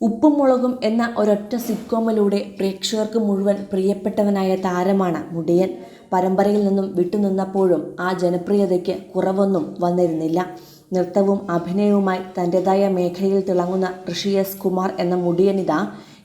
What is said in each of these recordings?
ഉപ്പും മുളകും എന്ന ഒരൊറ്റ സിറ്റ്കോമിലൂടെ പ്രേക്ഷകർക്ക് മുഴുവൻ പ്രിയപ്പെട്ടവനായ താരമാണ് മുടിയൻ. പരമ്പരയിൽ നിന്നും വിട്ടുനിന്നപ്പോഴും ആ ജനപ്രിയതയ്ക്ക് കുറവൊന്നും വന്നിരുന്നില്ല. നൃത്തവും അഭിനയവുമായി തന്റെതായ മേഖലയിൽ തിളങ്ങുന്ന ഋഷി എസ് കുമാർ എന്ന മുടിയനിത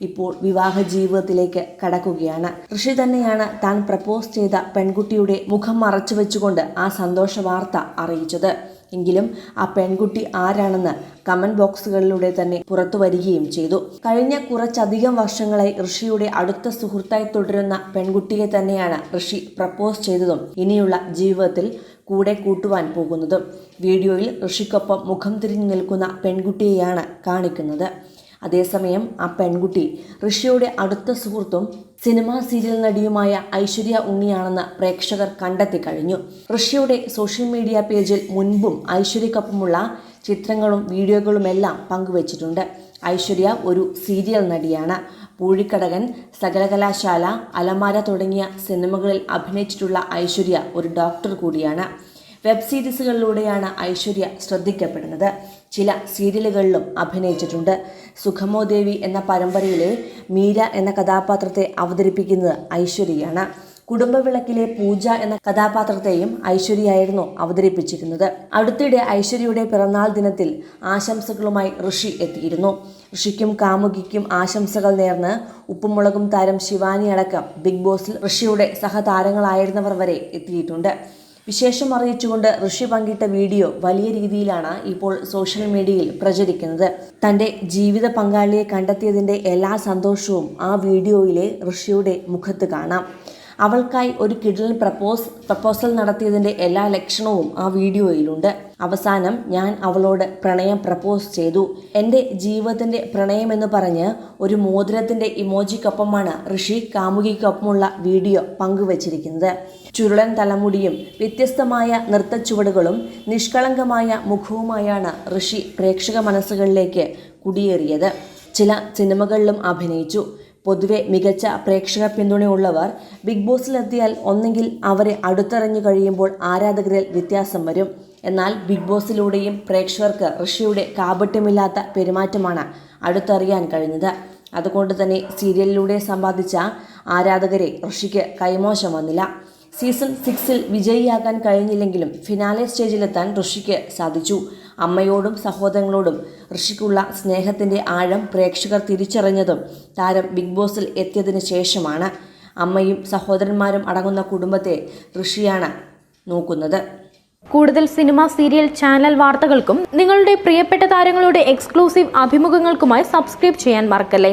ഇപ്പോൾ വിവാഹ ജീവിതത്തിലേക്ക് കടക്കുകയാണ്. ഋഷി തന്നെയാണ് താൻ പ്രപ്പോസ് ചെയ്ത പെൺകുട്ടിയുടെ മുഖം മറച്ചു വെച്ചുകൊണ്ട് ആ സന്തോഷ വാർത്ത അറിയിച്ചത്. എങ്കിലും ആ പെൺകുട്ടി ആരാണെന്ന് കമന്റ് ബോക്സുകളിലൂടെ തന്നെ പുറത്തു വരികയും ചെയ്തു. കഴിഞ്ഞ കുറച്ചധികം വർഷങ്ങളായി ഋഷിയുടെ അടുത്ത സുഹൃത്തായി തുടരുന്ന പെൺകുട്ടിയെ തന്നെയാണ് ഋഷി പ്രപ്പോസ് ചെയ്തതും ഇനിയുള്ള ജീവിതത്തിൽ കൂടെ കൂട്ടുവാൻ പോകുന്നതും. വീഡിയോയിൽ ഋഷിക്കൊപ്പം മുഖം തിരിഞ്ഞു നിൽക്കുന്ന പെൺകുട്ടിയെയാണ് കാണിക്കുന്നത്. അതേസമയം ആ പെൺകുട്ടി ഋഷിയുടെ അടുത്ത സുഹൃത്തും സിനിമാ സീരിയൽ നടിയുമായ ഐശ്വര്യ ഉണ്ണിയാണെന്ന് പ്രേക്ഷകർ കണ്ടെത്തി കഴിഞ്ഞു. ഋഷിയുടെ സോഷ്യൽ മീഡിയ പേജിൽ മുൻപും ഐശ്വര്യക്കൊപ്പമുള്ള ചിത്രങ്ങളും വീഡിയോകളുമെല്ലാം പങ്കുവച്ചിട്ടുണ്ട്. ഐശ്വര്യ ഒരു സീരിയൽ നടിയാണ്. പൂഴിക്കടകൻ സകലകലാശാല അലമാര തുടങ്ങിയ സിനിമകളിൽ അഭിനയിച്ചിട്ടുള്ള ഐശ്വര്യ ഒരു ഡോക്ടർ കൂടിയാണ്. വെബ് സീരീസുകളിലൂടെയാണ് ഐശ്വര്യ ശ്രദ്ധിക്കപ്പെടുന്നത്. ചില സീരിയലുകളിലും അഭിനയിച്ചിട്ടുണ്ട്. സുഖമോ ദേവി എന്ന പരമ്പരയിലെ മീര എന്ന കഥാപാത്രത്തെ അവതരിപ്പിക്കുന്നത് ഐശ്വര്യയാണ്. കുടുംബവിളക്കിലെ പൂജ എന്ന കഥാപാത്രത്തെയും ഐശ്വര്യയായിരുന്നു അവതരിപ്പിച്ചിരുന്നത് അടുത്തിടെ ഐശ്വര്യയുടെ പിറന്നാൾ ദിനത്തിൽ ആശംസകളുമായി ഋഷി എത്തിയിരുന്നു. ഋഷിക്കും കാമുകിക്കും ആശംസകൾ നേർന്ന് ഉപ്പുമുളകും താരം ശിവാനി അടക്കം ബിഗ് ബോസിൽ ഋഷിയുടെ സഹതാരങ്ങളായിരുന്നവർ വരെ എത്തിയിട്ടുണ്ട്. വിശേഷം അറിയിച്ചുകൊണ്ട് ഋഷി പങ്കിട്ട വീഡിയോ വലിയ രീതിയിലാണ് ഇപ്പോൾ സോഷ്യൽ മീഡിയയിൽ പ്രചരിക്കുന്നത്. തന്റെ ജീവിത പങ്കാളിയെ കണ്ടെത്തിയതിന്റെ എല്ലാ സന്തോഷവും ആ വീഡിയോയിലെ ഋഷിയുടെ മുഖത്ത് കാണാം. അവൾക്കായി ഒരു കിഡിൽ പ്രപ്പോസ് പ്രപ്പോസൽ നടത്തിയതിന്റെ എല്ലാ ലക്ഷണവും ആ വീഡിയോയിലുണ്ട്. അവസാനം ഞാൻ അവളോട് പ്രണയം പ്രപ്പോസ് ചെയ്തു. എന്റെ ജീവിതത്തിന്റെ പ്രണയം എന്ന് പറഞ്ഞ് ഒരു മോതിരത്തിന്റെ ഇമോജിക്കൊപ്പമാണ് ഋഷി കാമുകിക്കൊപ്പമുള്ള വീഡിയോ പങ്കുവച്ചിരിക്കുന്നത്. ചുരുളൻ തലമുടിയും വ്യത്യസ്തമായ നൃത്തച്ചുവടുകളും നിഷ്കളങ്കമായ മുഖവുമായാണ് ഋഷി പ്രേക്ഷക മനസ്സുകളിലേക്ക് കുടിയേറിയത്. ചില സിനിമകളിലും അഭിനയിച്ചു. പൊതുവെ മികച്ച പ്രേക്ഷക പിന്തുണയുള്ളവർ ബിഗ് ബോസിലെത്തിയാൽ ഒന്നെങ്കിൽ അവരെ അടുത്തറിഞ്ഞു കഴിയുമ്പോൾ ആരാധകരിൽ വ്യത്യാസം വരും. എന്നാൽ ബിഗ് ബോസിലൂടെയും പ്രേക്ഷകർക്ക് ഋഷിയുടെ കാപട്യമില്ലാത്ത പെരുമാറ്റമാണ് അടുത്തറിയാൻ കഴിഞ്ഞത്. അതുകൊണ്ട് തന്നെ സീരിയലിലൂടെ സമ്പാദിച്ച ആരാധകരെ ഋഷിക്ക് കൈമോശം വന്നില്ല. സീസൺ സിക്സിൽ വിജയിയാകാൻ കഴിഞ്ഞില്ലെങ്കിലും ഫിനാലെ സ്റ്റേജിലെത്താൻ ഋഷിക്ക് സാധിച്ചു. അമ്മയോടും സഹോദരങ്ങളോടും ഋഷിക്കുള്ള സ്നേഹത്തിന്റെ ആഴം പ്രേക്ഷകർ തിരിച്ചറിഞ്ഞതും താരം ബിഗ് ബോസിൽ എത്തിയതിനു ശേഷമാണ് അമ്മയും സഹോദരന്മാരും അടങ്ങുന്ന കുടുംബത്തെ ഋഷിയാണ് നോക്കുന്നത്. കൂടുതൽ സിനിമ സീരിയൽ ചാനൽ വാർത്തകൾക്കും നിങ്ങളുടെ പ്രിയപ്പെട്ട താരങ്ങളുടെ എക്സ്ക്ലൂസീവ് അഭിമുഖങ്ങൾക്കുമായി സബ്സ്ക്രൈബ് ചെയ്യാൻ മറക്കല്ലേ?